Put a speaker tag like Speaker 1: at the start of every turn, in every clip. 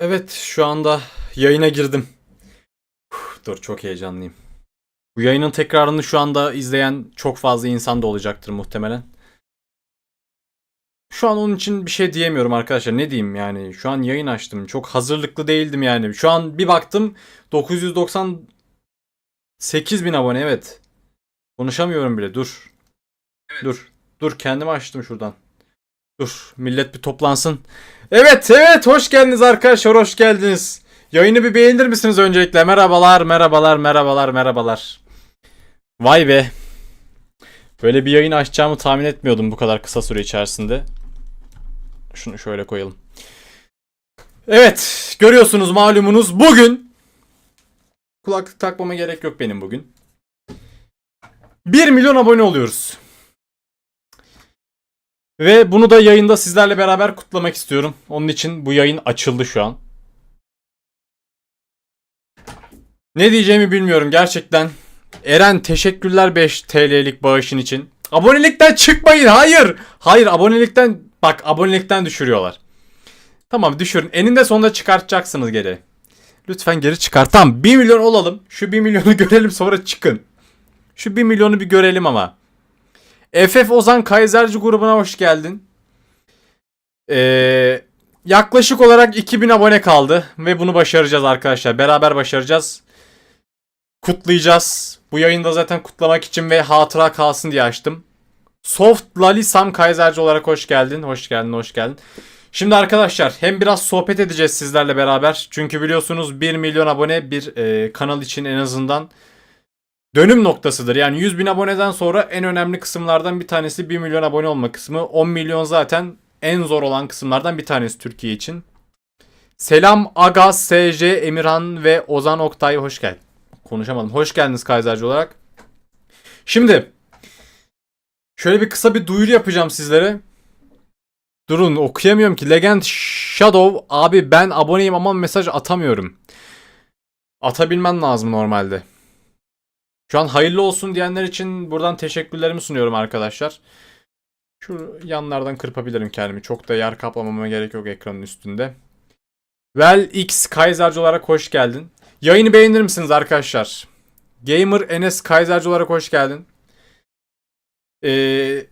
Speaker 1: Evet şu anda yayına girdim. Uf, Dur çok heyecanlıyım. Bu yayının tekrarını şu anda izleyen çok fazla insan da olacaktır muhtemelen. Şu an onun için bir şey diyemiyorum arkadaşlar. Ne diyeyim yani? Şu an yayın açtım. Çok hazırlıklı değildim yani. Şu an bir baktım 998 bin abone evet. Konuşamıyorum bile. Dur. Dur. Dur kendimi açtım şuradan. Dur millet bir toplansın. Evet evet hoş geldiniz arkadaşlar hoş geldiniz. Yayını bir beğenir misiniz öncelikle? Merhabalar merhabalar merhabalar merhabalar. Vay be. Böyle bir yayın açacağımı tahmin etmiyordum bu kadar kısa süre içerisinde. Şunu şöyle koyalım. Evet görüyorsunuz malumunuz bugün kulaklık takmama gerek yok benim bugün. 1 milyon abone oluyoruz. Ve bunu da yayında sizlerle beraber kutlamak istiyorum. Onun için bu yayın açıldı şu an. Ne diyeceğimi bilmiyorum gerçekten. Eren teşekkürler 5 TL'lik bağışın için. Abonelikten çıkmayın. Hayır. Hayır abonelikten bak abonelikten düşürüyorlar. Tamam düşürün. Eninde sonunda çıkartacaksınız geri. Lütfen geri çıkart. Tamam 1 milyon olalım. Şu 1 milyonu görelim sonra çıkın. Şu 1 milyonu bir görelim ama. FF Ozan Kaiserci grubuna hoş geldin. Ee, yaklaşık olarak 2000 abone kaldı ve bunu başaracağız arkadaşlar. Beraber başaracağız. Kutlayacağız. Bu yayında zaten kutlamak için ve hatıra kalsın diye açtım. Soft Lali Sam Kaiserci olarak hoş geldin. Hoş geldin, hoş geldin. Şimdi arkadaşlar hem biraz sohbet edeceğiz sizlerle beraber. Çünkü biliyorsunuz 1 milyon abone bir e, kanal için en azından dönüm noktasıdır. Yani 100 bin aboneden sonra en önemli kısımlardan bir tanesi 1 milyon abone olma kısmı. 10 milyon zaten en zor olan kısımlardan bir tanesi Türkiye için. Selam Aga, SJ, Emirhan ve Ozan Oktay hoş geldin. Konuşamadım. Hoş geldiniz Kaiserci olarak. Şimdi şöyle bir kısa bir duyuru yapacağım sizlere. Durun okuyamıyorum ki. Legend Shadow abi ben aboneyim ama mesaj atamıyorum. Atabilmen lazım normalde. Şu an hayırlı olsun diyenler için buradan teşekkürlerimi sunuyorum arkadaşlar. Şu yanlardan kırpabilirim kendimi. Çok da yer kaplamama gerek yok ekranın üstünde. Well X Kaiserci olarak hoş geldin. Yayını beğenir misiniz arkadaşlar? Gamer Enes Kaiserci olarak hoş geldin. Ee,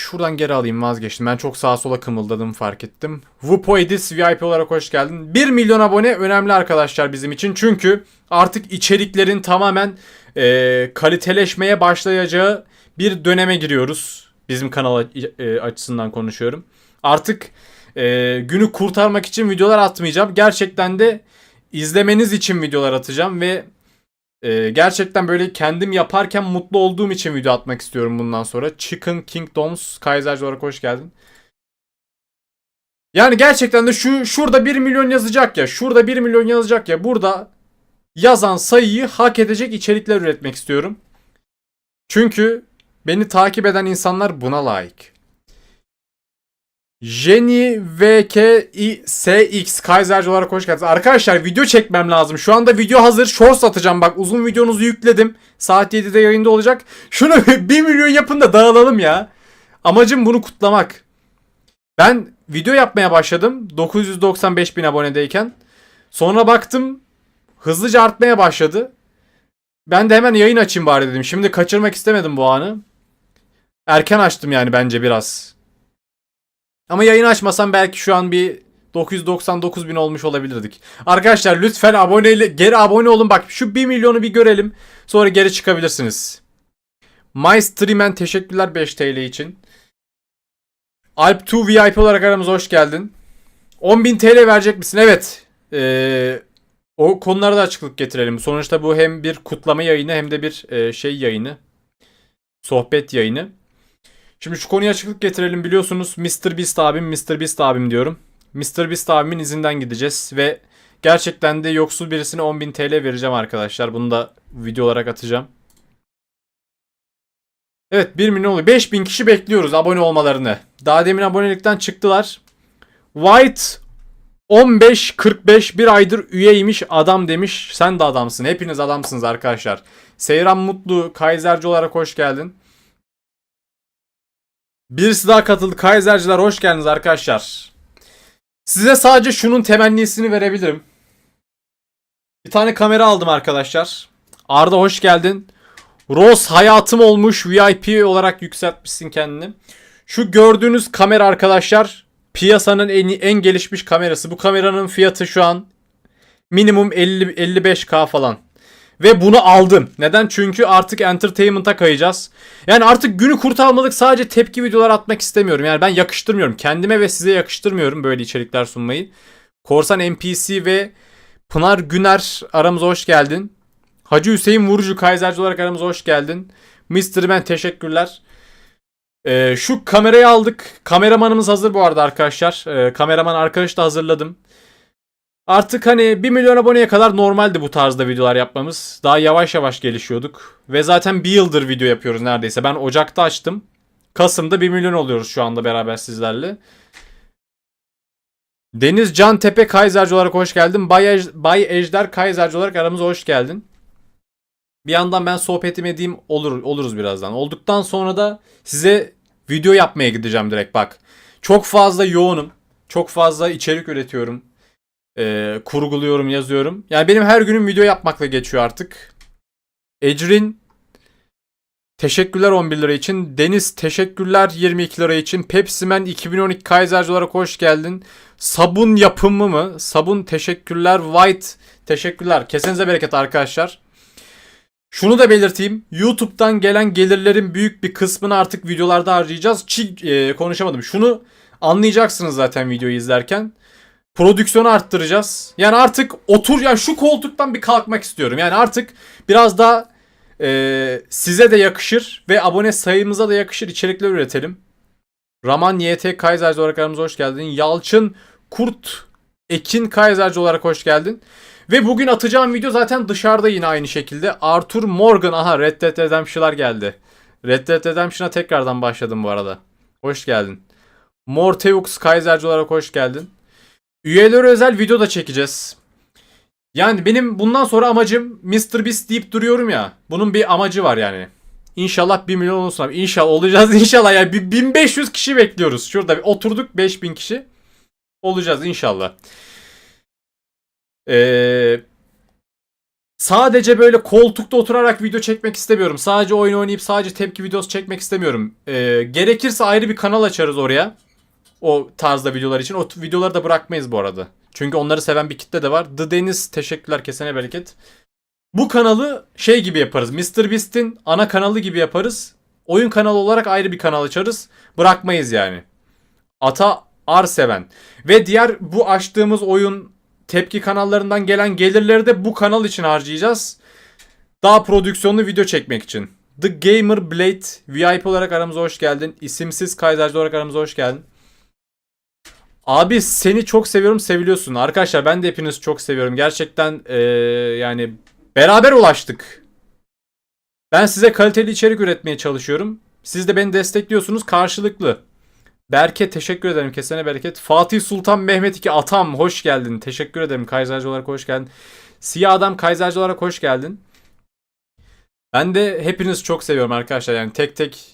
Speaker 1: şuradan geri alayım vazgeçtim. Ben çok sağa sola kımıldadım fark ettim. Vupoidis VIP olarak hoş geldin. 1 milyon abone önemli arkadaşlar bizim için. Çünkü artık içeriklerin tamamen e, kaliteleşmeye başlayacağı bir döneme giriyoruz. Bizim kanal e, açısından konuşuyorum. Artık e, günü kurtarmak için videolar atmayacağım. Gerçekten de izlemeniz için videolar atacağım ve e, gerçekten böyle kendim yaparken mutlu olduğum için video atmak istiyorum bundan sonra. Chicken Kingdoms Kaiserci olarak hoş geldin. Yani gerçekten de şu şurada 1 milyon yazacak ya, şurada 1 milyon yazacak ya, burada yazan sayıyı hak edecek içerikler üretmek istiyorum. Çünkü beni takip eden insanlar buna layık. Jenny VKSX Kaiserci olarak hoş geldiniz. Arkadaşlar video çekmem lazım. Şu anda video hazır. Shorts atacağım. Bak uzun videonuzu yükledim. Saat 7'de yayında olacak. Şunu 1 milyon yapın da dağılalım ya. Amacım bunu kutlamak. Ben video yapmaya başladım. 995 bin abonedeyken. Sonra baktım hızlıca artmaya başladı. Ben de hemen yayın açayım bari dedim. Şimdi kaçırmak istemedim bu anı. Erken açtım yani bence biraz. Ama yayın açmasam belki şu an bir 999 bin olmuş olabilirdik. Arkadaşlar lütfen aboneyle geri abone olun. Bak şu 1 milyonu bir görelim. Sonra geri çıkabilirsiniz. My Streamen teşekkürler 5 TL için. Alp2 VIP olarak aramıza hoş geldin. 10.000 TL verecek misin? Evet. Ee, o konulara da açıklık getirelim. Sonuçta bu hem bir kutlama yayını hem de bir e, şey yayını. Sohbet yayını. Şimdi şu konuya açıklık getirelim. Biliyorsunuz Mr. Beast abim, Mr. Beast abim diyorum. Mr. Beast abimin izinden gideceğiz ve gerçekten de yoksul birisine 10.000 TL vereceğim arkadaşlar. Bunu da video olarak atacağım. Evet 1 milyon oluyor. 5000 kişi bekliyoruz abone olmalarını. Daha demin abonelikten çıktılar. White 15-45 bir aydır üyeymiş adam demiş. Sen de adamsın. Hepiniz adamsınız arkadaşlar. Seyran Mutlu Kaiserci olarak hoş geldin. Birisi daha katıldı. Kaiserciler hoş geldiniz arkadaşlar. Size sadece şunun temennisini verebilirim. Bir tane kamera aldım arkadaşlar. Arda hoş geldin. Rose hayatım olmuş VIP olarak yükseltmişsin kendini. Şu gördüğünüz kamera arkadaşlar piyasanın en, en gelişmiş kamerası. Bu kameranın fiyatı şu an minimum 50 55k falan. Ve bunu aldım. Neden? Çünkü artık entertainment'a kayacağız. Yani artık günü kurtarmalık sadece tepki videolar atmak istemiyorum. Yani ben yakıştırmıyorum. Kendime ve size yakıştırmıyorum böyle içerikler sunmayı. Korsan NPC ve Pınar Güner aramıza hoş geldin. Hacı Hüseyin Vurucu Kaiserci olarak aramıza hoş geldin. Mr. Ben teşekkürler. Ee, şu kamerayı aldık. Kameramanımız hazır bu arada arkadaşlar. Ee, kameraman arkadaşı da hazırladım. Artık hani 1 milyon aboneye kadar normaldi bu tarzda videolar yapmamız. Daha yavaş yavaş gelişiyorduk. Ve zaten bir yıldır video yapıyoruz neredeyse. Ben Ocak'ta açtım. Kasım'da 1 milyon oluyoruz şu anda beraber sizlerle. Deniz Can Tepe Kaiserci olarak hoş geldin. Bay, Ej- Bay Ejder Kaiserci olarak aramıza hoş geldin. Bir yandan ben sohbetimi edeyim olur oluruz birazdan. Olduktan sonra da size video yapmaya gideceğim direkt bak. Çok fazla yoğunum. Çok fazla içerik üretiyorum. Ee, kurguluyorum, yazıyorum. Yani benim her günüm video yapmakla geçiyor artık. Ecrin teşekkürler 11 lira için. Deniz teşekkürler 22 lira için. Pepsimen 2012 Kaiserci olarak hoş geldin. Sabun yapımı mı? Sabun teşekkürler. White teşekkürler. Kesenize bereket arkadaşlar. Şunu da belirteyim. YouTube'dan gelen gelirlerin büyük bir kısmını artık videolarda harcayacağız. Çi, e, konuşamadım. Şunu anlayacaksınız zaten videoyu izlerken. Prodüksiyonu arttıracağız. Yani artık otur ya şu koltuktan bir kalkmak istiyorum. Yani artık biraz daha e, size de yakışır ve abone sayımıza da yakışır içerikler üretelim. Raman YT Kaiserci olarak aramıza hoş geldin. Yalçın Kurt Ekin Kaiserci olarak hoş geldin. Ve bugün atacağım video zaten dışarıda yine aynı şekilde. Arthur Morgan. Aha Red Dead Redemption'lar geldi. Red Dead Redemption'a tekrardan başladım bu arada. Hoş geldin. Morteux Kaiserci olarak hoş geldin. Üyeleri özel video da çekeceğiz. Yani benim bundan sonra amacım Mr. Beast deyip duruyorum ya. Bunun bir amacı var yani. İnşallah 1 milyon olsun. İnşallah olacağız inşallah. Yani bir 1500 kişi bekliyoruz. Şurada bir oturduk 5000 kişi. Olacağız inşallah. Ee, sadece böyle koltukta oturarak video çekmek istemiyorum. Sadece oyun oynayıp sadece tepki videosu çekmek istemiyorum. Ee, gerekirse ayrı bir kanal açarız oraya. O tarzda videolar için. O videoları da bırakmayız bu arada. Çünkü onları seven bir kitle de var. The Deniz teşekkürler kesene bereket. Bu kanalı şey gibi yaparız. Mr. Beast'in ana kanalı gibi yaparız. Oyun kanalı olarak ayrı bir kanal açarız. Bırakmayız yani. Ata Arseven. Ve diğer bu açtığımız oyun tepki kanallarından gelen gelirleri de bu kanal için harcayacağız. Daha prodüksiyonlu video çekmek için. The Gamer Blade VIP olarak aramıza hoş geldin. İsimsiz Kaiserci olarak aramıza hoş geldin. Abi seni çok seviyorum seviliyorsun. Arkadaşlar ben de hepinizi çok seviyorum. Gerçekten eee, yani beraber ulaştık. Ben size kaliteli içerik üretmeye çalışıyorum. Siz de beni destekliyorsunuz karşılıklı. Berke teşekkür ederim. Kesene bereket. Fatih Sultan Mehmet II Atam hoş geldin. Teşekkür ederim. Kaiserci olarak hoş geldin. Siyah Adam Kaiserci olarak hoş geldin. Ben de hepinizi çok seviyorum arkadaşlar. Yani tek tek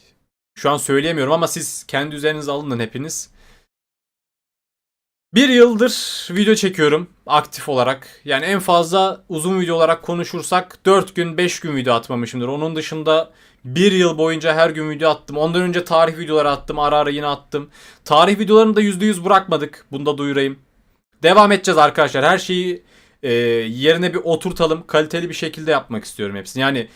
Speaker 1: şu an söyleyemiyorum ama siz kendi üzerinize alının hepiniz. Bir yıldır video çekiyorum aktif olarak. Yani en fazla uzun video olarak konuşursak 4 gün 5 gün video atmamışımdır. Onun dışında bir yıl boyunca her gün video attım. Ondan önce tarih videoları attım. Ara ara yine attım. Tarih videolarını da %100 bırakmadık. Bunu da duyurayım. Devam edeceğiz arkadaşlar. Her şeyi e, yerine bir oturtalım. Kaliteli bir şekilde yapmak istiyorum hepsini. Yani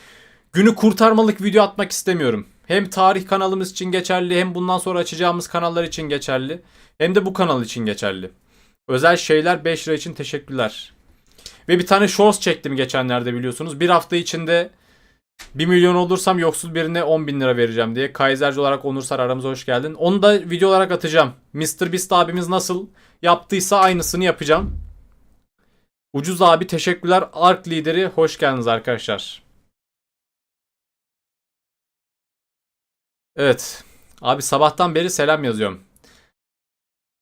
Speaker 1: günü kurtarmalık video atmak istemiyorum. Hem tarih kanalımız için geçerli hem bundan sonra açacağımız kanallar için geçerli. Hem de bu kanal için geçerli. Özel şeyler 5 lira için teşekkürler. Ve bir tane shorts çektim geçenlerde biliyorsunuz. Bir hafta içinde 1 milyon olursam yoksul birine 10 bin lira vereceğim diye. Kaiserci olarak Onur Sar aramıza hoş geldin. Onu da video olarak atacağım. Mr. Beast abimiz nasıl yaptıysa aynısını yapacağım. Ucuz abi teşekkürler. Ark lideri hoş geldiniz arkadaşlar. Evet. Abi sabahtan beri selam yazıyorum.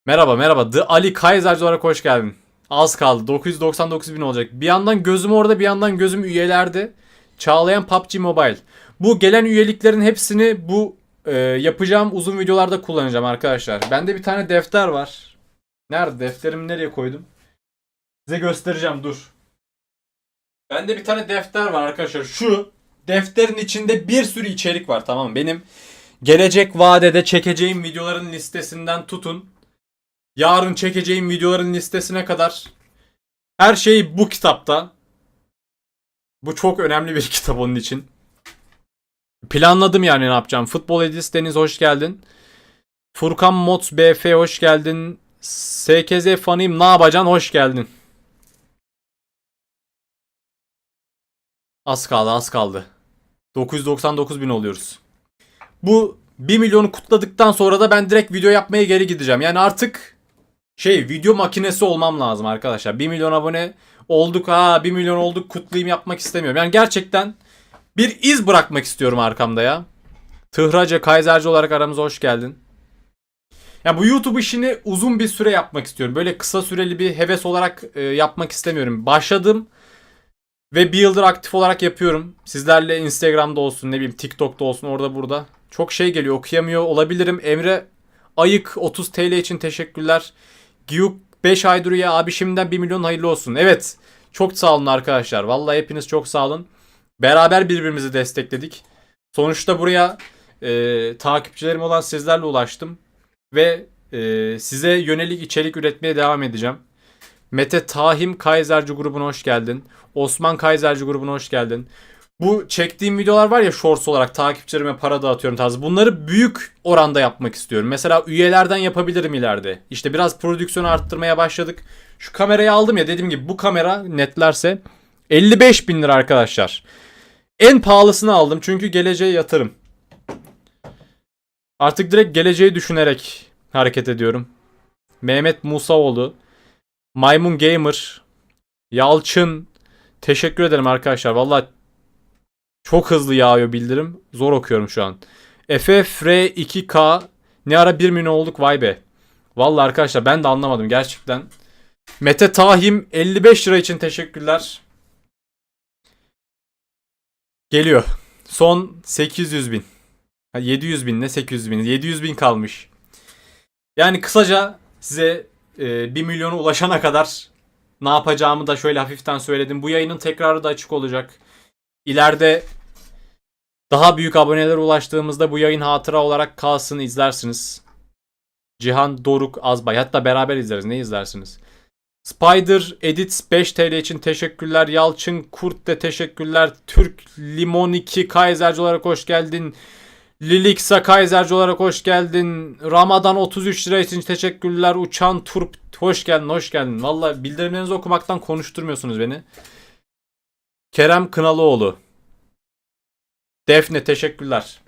Speaker 1: Merhaba merhaba. The Ali Kaiserci olarak hoş geldin. Az kaldı. 999 bin olacak. Bir yandan gözüm orada bir yandan gözüm üyelerde. Çağlayan PUBG Mobile. Bu gelen üyeliklerin hepsini bu e, yapacağım uzun videolarda kullanacağım arkadaşlar. Bende bir tane defter var. Nerede? Defterimi nereye koydum? Size göstereceğim dur. Bende bir tane defter var arkadaşlar. Şu defterin içinde bir sürü içerik var tamam mı? Benim gelecek vadede çekeceğim videoların listesinden tutun. Yarın çekeceğim videoların listesine kadar her şey bu kitapta. Bu çok önemli bir kitap onun için. Planladım yani ne yapacağım. Futbol Edis Deniz hoş geldin. Furkan Mots BF hoş geldin. SKZ fanıyım ne yapacaksın hoş geldin. Az kaldı az kaldı. 999 bin oluyoruz. Bu 1 milyonu kutladıktan sonra da ben direkt video yapmaya geri gideceğim. Yani artık şey video makinesi olmam lazım arkadaşlar. 1 milyon abone olduk ha 1 milyon olduk kutlayayım yapmak istemiyorum. Yani gerçekten bir iz bırakmak istiyorum arkamda ya. Tıhraca Kaiserci olarak aramıza hoş geldin. Ya bu YouTube işini uzun bir süre yapmak istiyorum. Böyle kısa süreli bir heves olarak e, yapmak istemiyorum. Başladım ve bir yıldır aktif olarak yapıyorum. Sizlerle Instagram'da olsun, ne bileyim TikTok'ta olsun, orada burada. Çok şey geliyor, okuyamıyor olabilirim. Emre Ayık 30 TL için teşekkürler. Giyuk 5 ay duruyor abi şimdiden 1 milyon hayırlı olsun. Evet, çok sağ olun arkadaşlar. Vallahi hepiniz çok sağ olun. Beraber birbirimizi destekledik. Sonuçta buraya e, takipçilerim olan sizlerle ulaştım. Ve e, size yönelik içerik üretmeye devam edeceğim. Mete Tahim Kaiserci grubuna hoş geldin. Osman Kaiserci grubuna hoş geldin. Bu çektiğim videolar var ya shorts olarak takipçilerime para dağıtıyorum tarzı. Bunları büyük oranda yapmak istiyorum. Mesela üyelerden yapabilirim ileride. İşte biraz prodüksiyonu arttırmaya başladık. Şu kamerayı aldım ya dediğim gibi bu kamera netlerse 55 bin lira arkadaşlar. En pahalısını aldım çünkü geleceğe yatırım. Artık direkt geleceği düşünerek hareket ediyorum. Mehmet Musaoğlu, Maymun Gamer, Yalçın. Teşekkür ederim arkadaşlar. Valla çok hızlı yağıyor bildirim. Zor okuyorum şu an. FFR2K ne ara 1 milyon olduk vay be. Valla arkadaşlar ben de anlamadım gerçekten. Mete Tahim 55 lira için teşekkürler. Geliyor. Son 800 bin. Ha, 700 bin ne 800 bin. 700 bin kalmış. Yani kısaca size e, 1 milyona ulaşana kadar ne yapacağımı da şöyle hafiften söyledim. Bu yayının tekrarı da açık olacak. İleride daha büyük abonelere ulaştığımızda bu yayın hatıra olarak kalsın izlersiniz. Cihan Doruk Azbay. Hatta beraber izleriz. Ne izlersiniz? Spider Edits 5 TL için teşekkürler. Yalçın Kurt de teşekkürler. Türk Limon 2 Kaiserci olarak hoş geldin. Lilixa Kaiserci olarak hoş geldin. Ramadan 33 lira için teşekkürler. Uçan Turp hoş geldin hoş geldin. Valla bildirimlerinizi okumaktan konuşturmuyorsunuz beni. Kerem Kınalıoğlu. Defne teşekkürler.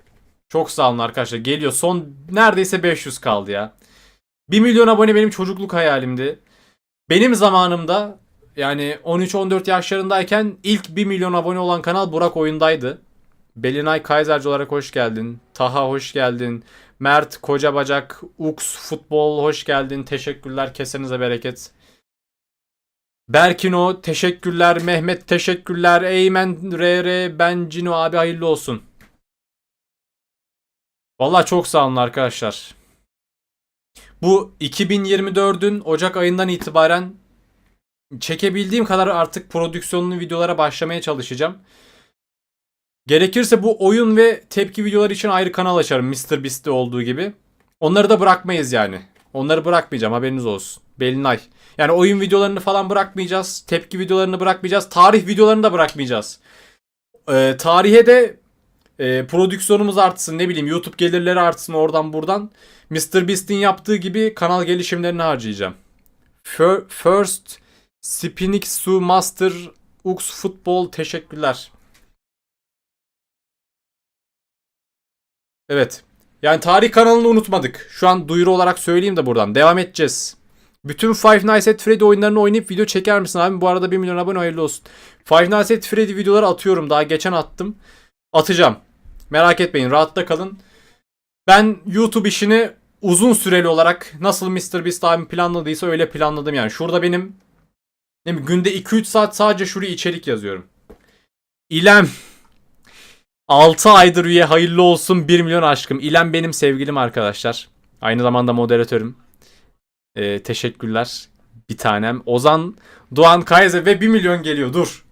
Speaker 1: Çok sağ olun arkadaşlar. Geliyor. Son neredeyse 500 kaldı ya. 1 milyon abone benim çocukluk hayalimdi. Benim zamanımda yani 13-14 yaşlarındayken ilk 1 milyon abone olan kanal Burak Oyundaydı. Belinay Kaiserci olarak hoş geldin. Taha hoş geldin. Mert Kocabacak, Ux Futbol hoş geldin. Teşekkürler. Kesenize bereket. Berkino teşekkürler. Mehmet teşekkürler. Eymen RR ben Cino abi hayırlı olsun. Vallahi çok sağ olun arkadaşlar. Bu 2024'ün Ocak ayından itibaren çekebildiğim kadar artık prodüksiyonlu videolara başlamaya çalışacağım. Gerekirse bu oyun ve tepki videoları için ayrı kanal açarım Mr. Beast'te olduğu gibi. Onları da bırakmayız yani. Onları bırakmayacağım haberiniz olsun. Belinay. Yani oyun videolarını falan bırakmayacağız. Tepki videolarını bırakmayacağız. Tarih videolarını da bırakmayacağız. Ee, tarihe de e, prodüksiyonumuz artsın ne bileyim YouTube gelirleri artsın oradan buradan. Mr. Beast'in yaptığı gibi kanal gelişimlerini harcayacağım. Fir- First Spinix Su Master Ux Futbol teşekkürler. Evet. Yani tarih kanalını unutmadık. Şu an duyuru olarak söyleyeyim de buradan. Devam edeceğiz. Bütün Five Nights at Freddy oyunlarını oynayıp video çeker misin abi? Bu arada 1 milyon abone hayırlı olsun. Five Nights at Freddy videoları atıyorum. Daha geçen attım. Atacağım. Merak etmeyin. Rahatta kalın. Ben YouTube işini uzun süreli olarak nasıl Mr. Beast abim planladıysa öyle planladım yani. Şurada benim değil mi, günde 2-3 saat sadece şuraya içerik yazıyorum. İlem 6 aydır üye hayırlı olsun 1 milyon aşkım. İlem benim sevgilim arkadaşlar. Aynı zamanda moderatörüm. Ee, teşekkürler. Bir tanem. Ozan Doğan Kayze ve 1 milyon geliyor. Dur.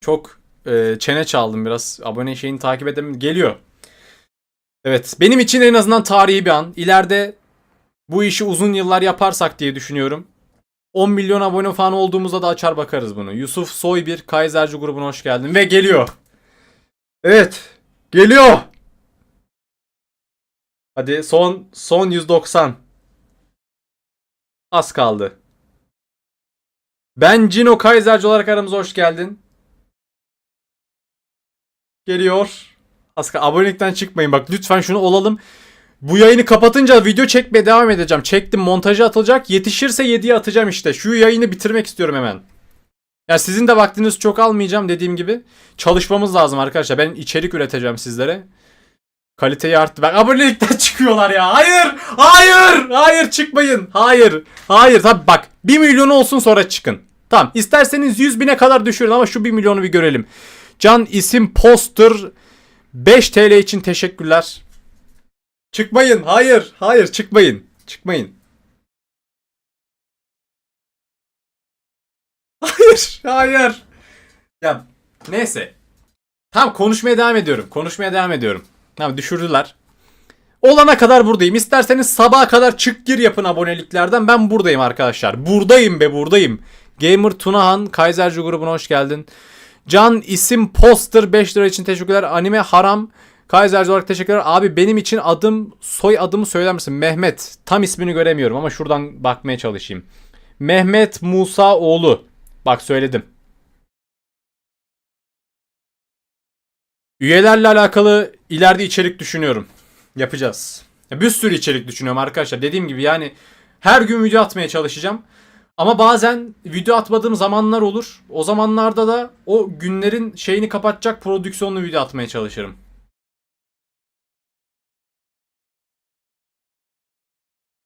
Speaker 1: Çok e, çene çaldım biraz. Abone şeyini takip edem geliyor. Evet. Benim için en azından tarihi bir an. İleride bu işi uzun yıllar yaparsak diye düşünüyorum. 10 milyon abone falan olduğumuzda da açar bakarız bunu. Yusuf Soy bir Kaiserci grubuna hoş geldin. Ve geliyor. Evet. Geliyor. Hadi son son 190. Az kaldı. Ben Cino Kaiserci olarak aramıza hoş geldin. Geliyor. Az kaldı. Abonelikten çıkmayın bak lütfen şunu olalım. Bu yayını kapatınca video çekmeye devam edeceğim. Çektim montajı atılacak. Yetişirse 7'ye atacağım işte. Şu yayını bitirmek istiyorum hemen. Ya sizin de vaktiniz çok almayacağım dediğim gibi. Çalışmamız lazım arkadaşlar. Ben içerik üreteceğim sizlere. Kaliteyi arttı. Bak abonelikten çıkıyorlar ya. Hayır. Hayır. Hayır çıkmayın. Hayır. Hayır. Tabi bak 1 milyon olsun sonra çıkın. Tamam. İsterseniz 100 bine kadar düşürün ama şu 1 milyonu bir görelim. Can isim poster 5 TL için teşekkürler. Çıkmayın. Hayır. Hayır çıkmayın. Çıkmayın. Hayır. Hayır. Ya neyse. Tamam konuşmaya devam ediyorum. Konuşmaya devam ediyorum. Tamam düşürdüler. Olana kadar buradayım. İsterseniz sabaha kadar çık gir yapın aboneliklerden. Ben buradayım arkadaşlar. Buradayım be buradayım. Gamer Tunahan Kaiserci grubuna hoş geldin. Can isim poster 5 lira için teşekkürler. Anime haram Kaiserci olarak teşekkürler. Abi benim için adım soy adımı söyler misin? Mehmet. Tam ismini göremiyorum ama şuradan bakmaya çalışayım. Mehmet Musa oğlu. Bak söyledim. Üyelerle alakalı ileride içerik düşünüyorum. Yapacağız. Ya Bir sürü içerik düşünüyorum arkadaşlar. Dediğim gibi yani her gün video atmaya çalışacağım. Ama bazen video atmadığım zamanlar olur. O zamanlarda da o günlerin şeyini kapatacak prodüksiyonlu video atmaya çalışırım.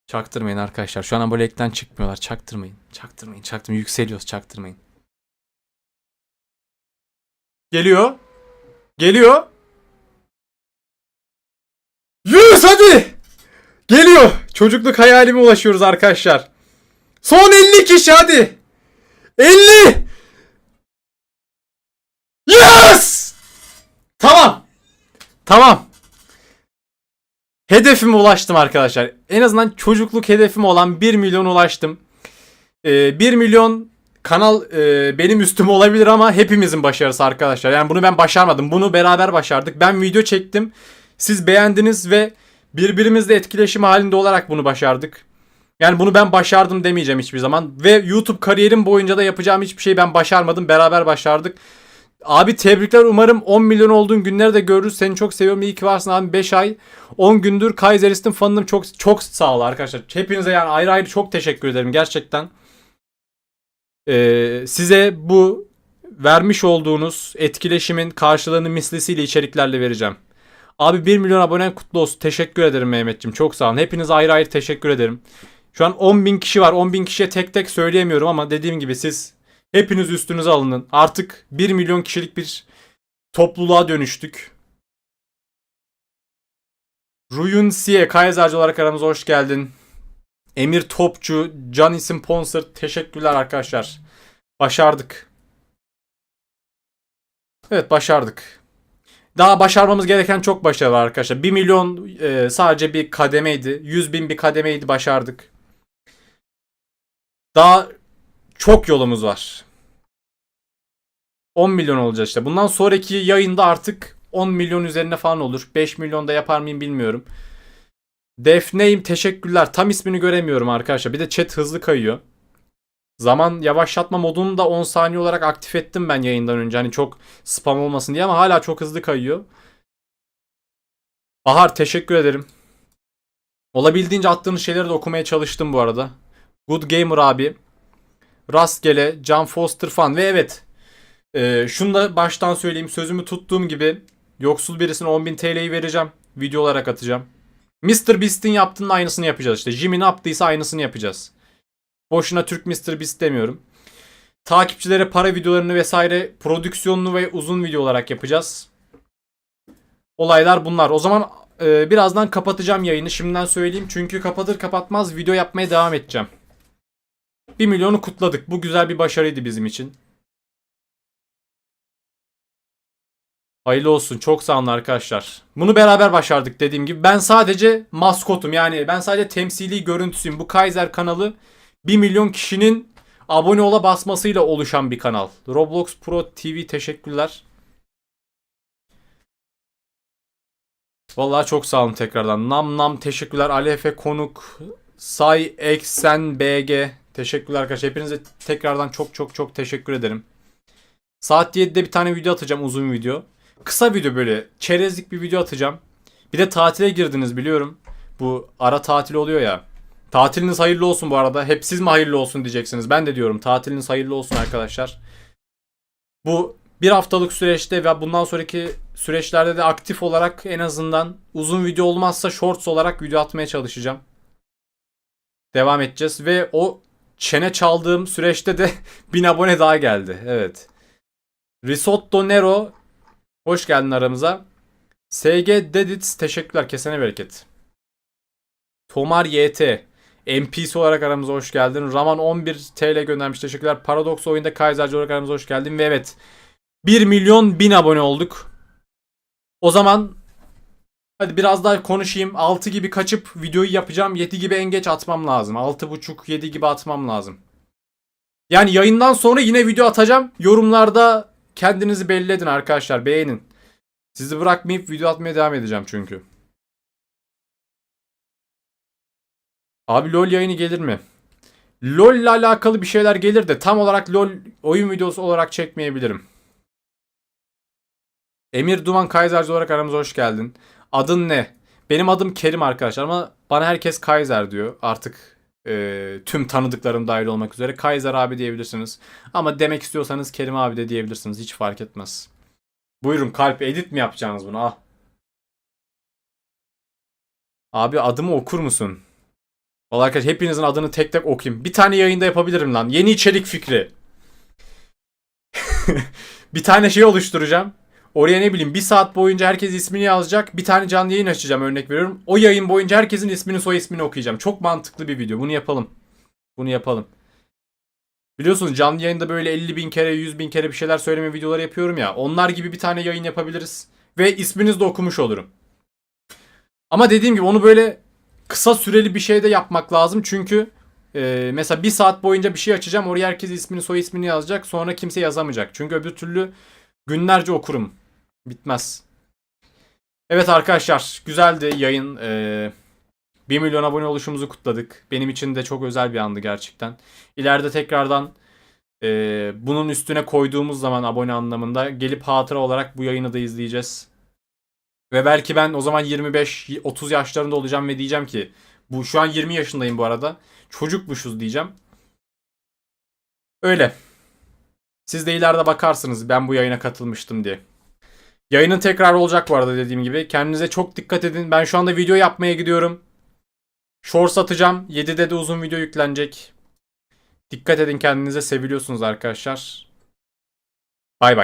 Speaker 1: Çaktırmayın arkadaşlar. Şu an abonelikten çıkmıyorlar. Çaktırmayın. Çaktırmayın. Çaktırmayın. Yükseliyoruz. Çaktırmayın. Geliyor. Geliyor. Yüz hadi. Geliyor. Çocukluk hayalime ulaşıyoruz arkadaşlar. Son 50 kişi hadi. 50. Yes. Tamam. Tamam. Hedefime ulaştım arkadaşlar. En azından çocukluk hedefim olan 1 milyon ulaştım. Ee, 1 milyon kanal e, benim üstüme olabilir ama hepimizin başarısı arkadaşlar. Yani bunu ben başarmadım. Bunu beraber başardık. Ben video çektim. Siz beğendiniz ve birbirimizle etkileşim halinde olarak bunu başardık. Yani bunu ben başardım demeyeceğim hiçbir zaman. Ve YouTube kariyerim boyunca da yapacağım hiçbir şeyi ben başarmadım. Beraber başardık. Abi tebrikler umarım 10 milyon olduğun günleri de görürüz. Seni çok seviyorum. İyi ki varsın abi 5 ay. 10 gündür Kaiserist'in fanım çok çok sağ ol arkadaşlar. Hepinize yani ayrı ayrı çok teşekkür ederim gerçekten. Ee, size bu vermiş olduğunuz etkileşimin karşılığını mislisiyle içeriklerle vereceğim. Abi 1 milyon abonen kutlu olsun. Teşekkür ederim Mehmetciğim. Çok sağ olun. Hepinize ayrı ayrı teşekkür ederim. Şu an 10 bin kişi var. 10 bin kişiye tek tek söyleyemiyorum ama dediğim gibi siz hepiniz üstünüze alının. Artık 1 milyon kişilik bir topluluğa dönüştük. Ruyun Siye Kaiserci olarak aramıza hoş geldin. Emir Topçu, Can isim Ponser teşekkürler arkadaşlar. Başardık. Evet başardık. Daha başarmamız gereken çok başarı var arkadaşlar. 1 milyon e, sadece bir kademeydi. 100 bin bir kademeydi başardık. Daha çok yolumuz var. 10 milyon olacağız işte. Bundan sonraki yayında artık 10 milyon üzerine falan olur. 5 milyon da yapar mıyım bilmiyorum. Defne'yim teşekkürler. Tam ismini göremiyorum arkadaşlar. Bir de chat hızlı kayıyor. Zaman yavaşlatma modunu da 10 saniye olarak aktif ettim ben yayından önce. Hani çok spam olmasın diye ama hala çok hızlı kayıyor. Bahar teşekkür ederim. Olabildiğince attığınız şeyleri de okumaya çalıştım bu arada. Good Gamer abi. Rastgele, John Foster fan ve evet. E, şunu da baştan söyleyeyim. Sözümü tuttuğum gibi yoksul birisine 10.000 TL'yi vereceğim. Video olarak atacağım. Mr. Beast'in yaptığının aynısını yapacağız işte. Jimmy ne yaptıysa aynısını yapacağız. Boşuna Türk Mr. Beast demiyorum. Takipçilere para videolarını vesaire prodüksiyonlu ve uzun video olarak yapacağız. Olaylar bunlar. O zaman e, birazdan kapatacağım yayını. Şimdiden söyleyeyim. Çünkü kapatır kapatmaz video yapmaya devam edeceğim. 1 milyonu kutladık. Bu güzel bir başarıydı bizim için. Hayırlı olsun. Çok sağ olun arkadaşlar. Bunu beraber başardık dediğim gibi. Ben sadece maskotum. Yani ben sadece temsili görüntüsüyüm. Bu Kaiser kanalı 1 milyon kişinin abone ola basmasıyla oluşan bir kanal. Roblox Pro TV teşekkürler. Vallahi çok sağ olun tekrardan. Nam nam teşekkürler. Ali Efe Konuk, Say Eksen BG teşekkürler arkadaşlar. Hepinize tekrardan çok çok çok teşekkür ederim. Saat 7'de bir tane video atacağım uzun video. Kısa video böyle çerezlik bir video atacağım. Bir de tatile girdiniz biliyorum. Bu ara tatil oluyor ya. Tatiliniz hayırlı olsun bu arada. Hep siz mi hayırlı olsun diyeceksiniz. Ben de diyorum tatiliniz hayırlı olsun arkadaşlar. Bu bir haftalık süreçte ve bundan sonraki süreçlerde de aktif olarak en azından uzun video olmazsa shorts olarak video atmaya çalışacağım. Devam edeceğiz ve o çene çaldığım süreçte de 1000 abone daha geldi. Evet. Risotto Nero hoş geldin aramıza. SG Dedits teşekkürler kesene bereket. Tomar YT NPC olarak aramıza hoş geldin. Raman 11 TL göndermiş teşekkürler. Paradox oyunda Kaiserci olarak aramıza hoş geldin. Ve evet 1 milyon 1000 abone olduk. O zaman hadi biraz daha konuşayım. 6 gibi kaçıp videoyu yapacağım. 7 gibi en geç atmam lazım. 6.30 7 gibi atmam lazım. Yani yayından sonra yine video atacağım. Yorumlarda kendinizi belli edin arkadaşlar. Beğenin. Sizi bırakmayıp video atmaya devam edeceğim çünkü. Abi LoL yayını gelir mi? LoL ile alakalı bir şeyler gelir de tam olarak LoL oyun videosu olarak çekmeyebilirim. Emir Duman Kaiserci olarak aramıza hoş geldin. Adın ne? Benim adım Kerim arkadaşlar ama bana herkes Kaiser diyor. Artık e, tüm tanıdıklarım dahil olmak üzere. Kaiser abi diyebilirsiniz. Ama demek istiyorsanız Kerim abi de diyebilirsiniz. Hiç fark etmez. Buyurun kalp edit mi yapacaksınız bunu? Ah. Abi adımı okur musun? Vallahi arkadaşlar hepinizin adını tek tek okuyayım. Bir tane yayında yapabilirim lan. Yeni içerik fikri. bir tane şey oluşturacağım. Oraya ne bileyim bir saat boyunca herkes ismini yazacak. Bir tane canlı yayın açacağım örnek veriyorum. O yayın boyunca herkesin ismini soy ismini okuyacağım. Çok mantıklı bir video. Bunu yapalım. Bunu yapalım. Biliyorsunuz canlı yayında böyle 50 bin kere 100 bin kere bir şeyler söyleme videoları yapıyorum ya. Onlar gibi bir tane yayın yapabiliriz. Ve isminizi de okumuş olurum. Ama dediğim gibi onu böyle kısa süreli bir şey de yapmak lazım. Çünkü e, mesela bir saat boyunca bir şey açacağım. Oraya herkes ismini soy ismini yazacak. Sonra kimse yazamayacak. Çünkü öbür türlü günlerce okurum. Bitmez. Evet arkadaşlar güzeldi yayın. Ee, 1 milyon abone oluşumuzu kutladık. Benim için de çok özel bir andı gerçekten. İleride tekrardan e, bunun üstüne koyduğumuz zaman abone anlamında gelip hatıra olarak bu yayını da izleyeceğiz. Ve belki ben o zaman 25-30 yaşlarında olacağım ve diyeceğim ki bu şu an 20 yaşındayım bu arada. Çocukmuşuz diyeceğim. Öyle. Siz de ileride bakarsınız ben bu yayına katılmıştım diye. Yayının tekrar olacak bu arada dediğim gibi. Kendinize çok dikkat edin. Ben şu anda video yapmaya gidiyorum. Shorts atacağım. 7'de de uzun video yüklenecek. Dikkat edin kendinize. Seviliyorsunuz arkadaşlar. Bay bay.